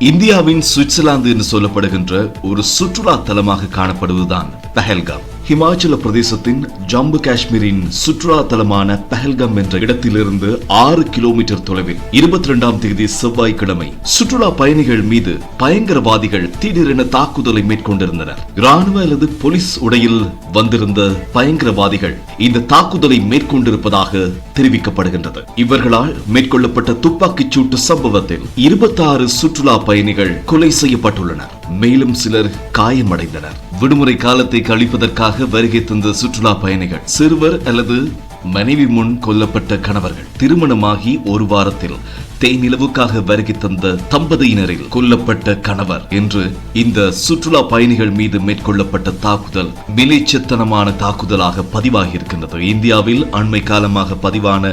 இந்தியாவின் சுவிட்சர்லாந்து என்று சொல்லப்படுகின்ற ஒரு சுற்றுலா தலமாக காணப்படுவதுதான் பஹல்காம். ஹிமாச்சல பிரதேசத்தின் ஜம்மு காஷ்மீரின் சுற்றுலா தலமான பஹல்காம் என்ற இடத்திலிருந்து ஆறு கிலோமீட்டர் தொலைவில் இருபத்தி ரெண்டாம் தேதி செவ்வாய்க்கிழமை சுற்றுலா பயணிகள் மீது பயங்கரவாதிகள் திடீரென தாக்குதலை மேற்கொண்டிருந்தனர். ராணுவ அல்லது போலீஸ் உடையில் வந்திருந்த பயங்கரவாதிகள் இந்த தாக்குதலை மேற்கொண்டிருப்பதாக தெரிவிக்கப்படுகின்றது. இவர்களால் மேற்கொள்ளப்பட்ட துப்பாக்கிச் சூட்டு சம்பவத்தில் இருபத்தாறு சுற்றுலா பயணிகள் கொலை செய்யப்பட்டுள்ளனர். மேலும் சிலர் காயமடைந்தனர். விடுமுறை காலத்தை கழிப்பதற்காக வருகை தந்த சுற்றுலா பயணிகள் சிறுவர் அல்லது மனைவி முன் கொல்லப்பட்ட கணவர்கள் திருமணமாகி ஒரு வாரத்தில் தேனிலவுக்காக வருகை தந்த தம்பதியினரில் கொல்லப்பட்ட கணவர் என்று இந்த சுற்றுலா பயணிகள் மீது மேற்கொள்ளப்பட்ட தாக்குதல் விலைச்சத்தனமான தாக்குதலாக பதிவாகி இருக்கின்றது இந்தியாவில் அண்மை காலமாக பதிவான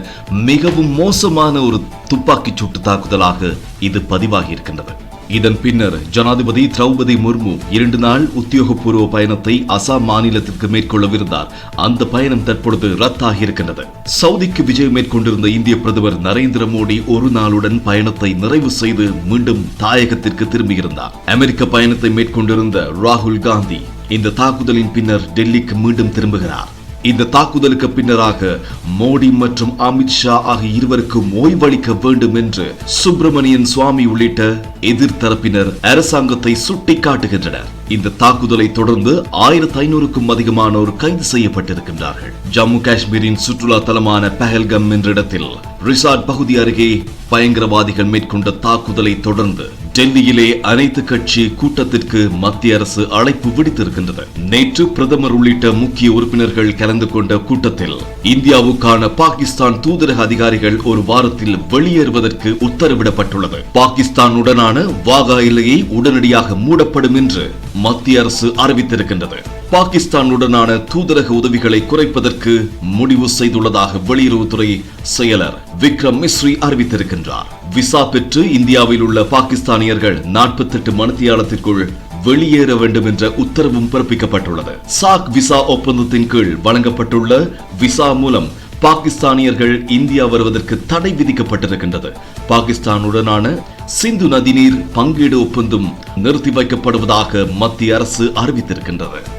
மிகவும் மோசமான ஒரு துப்பாக்கிச் சூட்டு தாக்குதலாக இது பதிவாகி இருக்கின்றது இதன் பின்னர் ஜனாதிபதி திரௌபதி முர்மு இரண்டு நாள் உத்தியோகபூர்வ பயணத்தை அசாம் மாநிலத்திற்கு மேற்கொள்ளவிருந்தார். அந்த பயணம் தற்பொழுது ரத்தாகி இருக்கின்றது சவுதிக்கு விஜயம் மேற்கொண்டிருந்த இந்திய பிரதமர் நரேந்திர மோடி ஒரு நாளுடன் பயணத்தை நிறைவு செய்து மீண்டும் தாயகத்திற்கு திரும்பியிருந்தார். அமெரிக்க பயணத்தை மேற்கொண்டிருந்த ராகுல் காந்தி இந்த தாக்குதலின் பின்னர் டெல்லிக்கு மீண்டும் திரும்புகிறார். இந்த தாக்குதலுக்கு பின்னராக மோடி மற்றும் அமித்ஷா ஆகிய இருவருக்கும் ஓய்வளிக்க வேண்டும் என்று சுப்பிரமணியன் சுவாமி உள்ளிட்ட எதிர்த்தரப்பினர் அரசாங்கத்தை சுட்டிக்காட்டுகின்றனர். இந்த தாக்குதலை தொடர்ந்து ஆயிரத்தி ஐநூறுக்கும் அதிகமானோர் கைது செய்யப்பட்டிருக்கின்றார்கள். ஜம்மு காஷ்மீரின் சுற்றுலா தலமான பெஹல்கம் என்ற இடத்தில் ரிசார்ட் பகுதி அருகே பயங்கரவாதிகள் மேற்கொண்ட தாக்குதலை தொடர்ந்து டெல்லியிலே அனைத்து கட்சி கூட்டத்திற்கு மத்திய அரசு அழைப்பு விடுத்திருக்கின்றது. நேற்று பிரதமர் உள்ளிட்ட முக்கிய உறுப்பினர்கள் கலந்து கொண்ட கூட்டத்தில் இந்தியாவுக்கான பாகிஸ்தான் தூதரக அதிகாரிகள் ஒரு வாரத்தில் வெளியேறுவதற்கு உத்தரவிடப்பட்டுள்ளது. பாகிஸ்தானுடனான வாகா எல்லையை உடனடியாக மூடப்படும் என்று மத்திய அரசு அறிவித்திருக்கின்றது. பாகிஸ்தானுடனான தூதரக உதவிகளை குறைப்பதற்கு முடிவு செய்துள்ளதாக வெளியுறவுத்துறை செயலர் விக்ரம் மிஸ்ரி அறிவித்திருக்கின்றார். விசா பெற்று இந்தியாவில் உள்ள பாகிஸ்தானியர்கள் நாற்பத்தெட்டு மணித்தியாலத்திற்குள் வெளியேற வேண்டும் என்ற உத்தரவும் பிறப்பிக்கப்பட்டுள்ளது. சாக் விசா ஒப்பந்தத்தின் கீழ் வழங்கப்பட்டுள்ள விசா மூலம் பாகிஸ்தானியர்கள் இந்தியா வருவதற்கு தடை விதிக்கப்பட்டிருக்கின்றது. பாகிஸ்தானுடனான சிந்து நதிநீர் பங்கீடு ஒப்பந்தம் நிறுத்தி வைக்கப்படுவதாக மத்திய அரசு அறிவித்திருக்கின்றது.